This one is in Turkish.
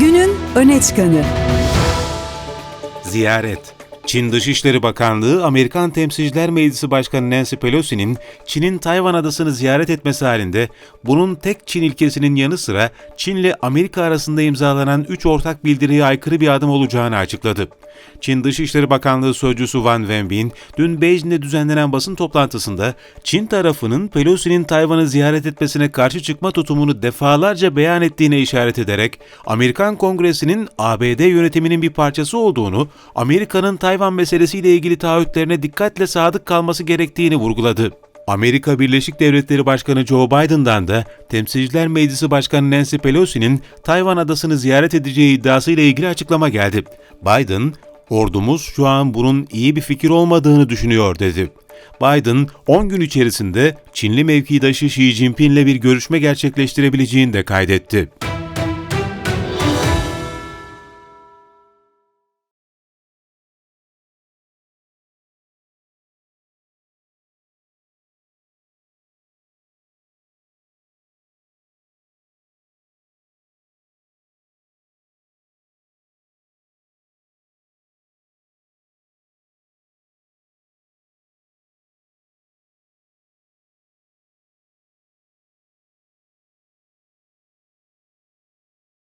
Günün öne çıkanı. Ziyaret Çin Dışişleri Bakanlığı, Amerikan Temsilciler Meclisi Başkanı Nancy Pelosi'nin Çin'in Tayvan adasını ziyaret etmesi halinde bunun tek Çin ilkesinin yanı sıra Çin ile Amerika arasında imzalanan 3 ortak bildiriye aykırı bir adım olacağını açıkladı. Çin Dışişleri Bakanlığı Sözcüsü Wang Wenbin, dün Beijing'de düzenlenen basın toplantısında Çin tarafının Pelosi'nin Tayvan'ı ziyaret etmesine karşı çıkma tutumunu defalarca beyan ettiğine işaret ederek, Amerikan Kongresi'nin ABD yönetiminin bir parçası olduğunu, Amerika'nın Tayvan meselesiyle ilgili taahhütlerine dikkatle sadık kalması gerektiğini vurguladı. Amerika Birleşik Devletleri Başkanı Joe Biden'dan da Temsilciler Meclisi Başkanı Nancy Pelosi'nin Tayvan adasını ziyaret edeceği iddiasıyla ilgili açıklama geldi. Biden, ordumuz şu an bunun iyi bir fikir olmadığını düşünüyor dedi. Biden, 10 gün içerisinde Çinli mevkidaşı Xi Jinping ile bir görüşme gerçekleştirebileceğini de kaydetti.